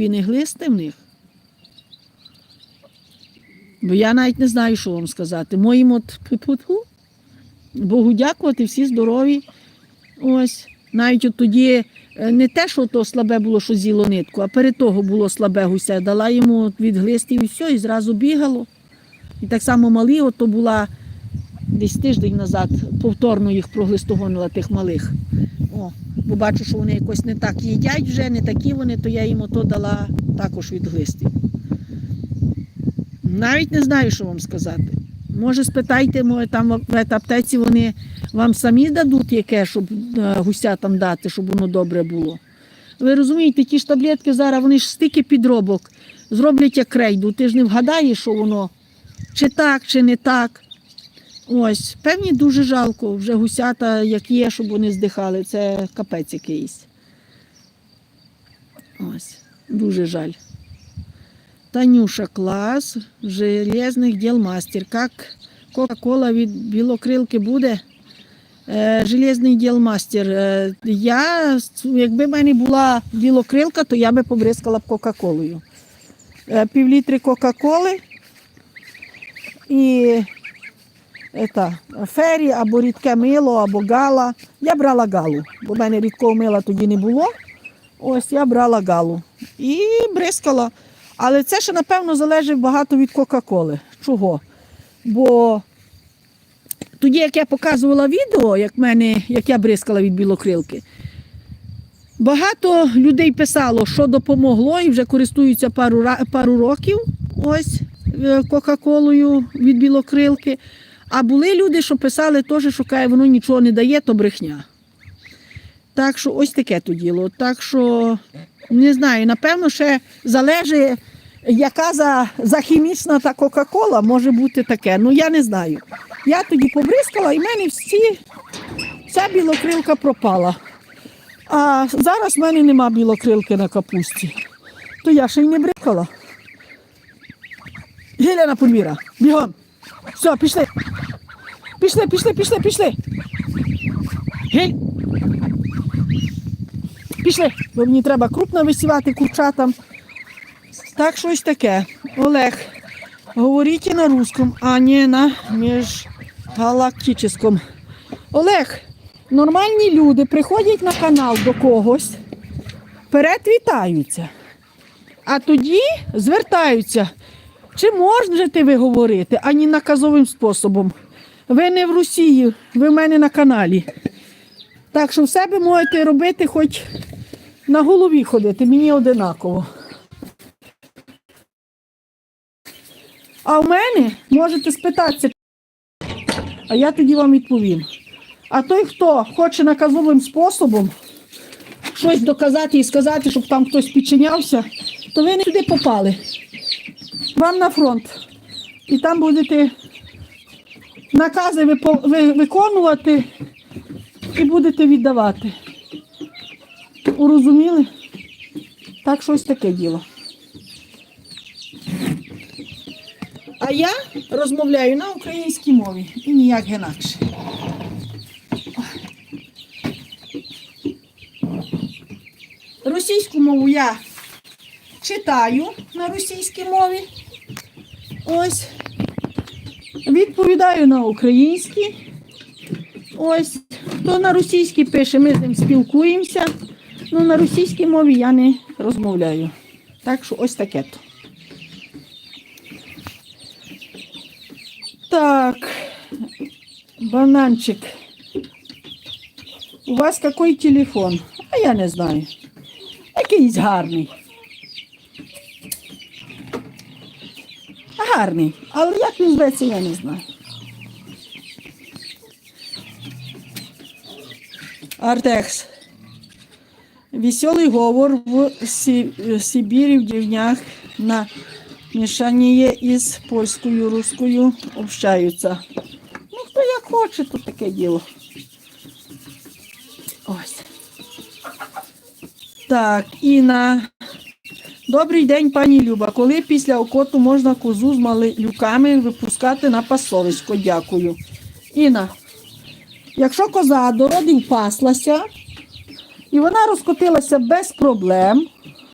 і не глисти в них. Бо я навіть не знаю, що вам сказати. Моїм от пу-пу-пу, Богу дякувати, всі здорові. Ось. Навіть от тоді е, не те, що то слабе було, що з'їло нитку, а перед того було слабе гуся. Дала йому від глистів і все, і зразу бігало. І так само малі, от то була десь тиждень назад, повторно їх проглистогонила тих малих. О, бо бачу, що вони якось не так їдять вже, не такі вони, то я їм ото дала також від глистів. Навіть не знаю, що вам сказати. Може, спитайте, може, там в аптеці вони вам самі дадуть яке, щоб е, гусятам дати, щоб воно добре було. Ви розумієте, ті ж таблетки зараз, вони ж стільки підробок, зроблять як крейду. Ти ж не вгадаєш, що воно чи так, чи не так. Ось, певні дуже жалко, вже гусята, як є, щоб вони здихали, це капець якийсь. Ось, дуже жаль. Танюша клас, железних діл мастер. Як Кока-Кола від білокрилки буде? Е, Железний діл мастер. Е, Я, якби в мене була білокрилка, то я би побризкала б Кока-Колою. Е, Півлітри Кока-Коли і ета, фері або рідке мило, або гала. Я брала галу, бо в мене рідкого мила тоді не було. Ось я брала галу і бризкала. Але це ще, напевно, залежить багато від Кока-Коли. Чого? Бо тоді, як я показувала відео, як, мене, як я бризкала від білокрилки, багато людей писало, що допомогло, і вже користуються пару, пару років ось е, Кока-Колою від білокрилки. А були люди, що писали теж, каже, воно нічого не дає, то брехня. Так що ось таке то діло. Так що не знаю, напевно, ще залежить, яка за, за хімічна та Кока-Кола може бути таке. Ну я не знаю. Я тоді побризкала і в мене всі, вся білокрилка пропала. А зараз в мене нема білокрилки на капусті. То я ще й не брикала. Геля подвір'я, бігом. Все, пішли. Пішли, пішли, пішли, пішли. Гель. Пішли, бо мені треба крупно висівати курчатам. Так, щось таке. Олег, говоріть на русском, а не на міжгалактичному. Олег, нормальні люди приходять на канал до когось, вперед вітаються, а тоді звертаються. Чи можете ви говорити, а не наказовим способом? Ви не в Росії, ви в мене на каналі. Так що в себе можете робити хоч на голові ходити, мені одинаково. А в мене можете спитатися, а я тоді вам відповім. А той, хто хоче наказовим способом щось доказати і сказати, щоб там хтось підчинявся, то ви не туди попали. Вам на фронт. І там будете накази випо- ви- виконувати і будете віддавати. Урозуміли? Так щось таке діло. А я розмовляю на українській мові і ніяк інакше. Російську мову я читаю на російській мові. Ось. Відповідаю на українській. Ось. Хто на російській пише, ми з ним спілкуємося. Ну, на російській мові я не розмовляю. Так що ось таке то. Так, бананчик. У вас який телефон? А я не знаю. Якийсь гарний. Гарний. Але як він зветься, я не знаю. Артекс. Веселый говор в Си- э, в деревнях на мешание із польською, русскою общаються. Ну, хто як хоче, то таке діло. Ось. Так, Інна. Добрий день, пані Люба. Коли після окоту можна козу з малюками випускати на пасовисько? Дякую. Інна, якщо коза до родів паслася, і вона розкотилася без проблем,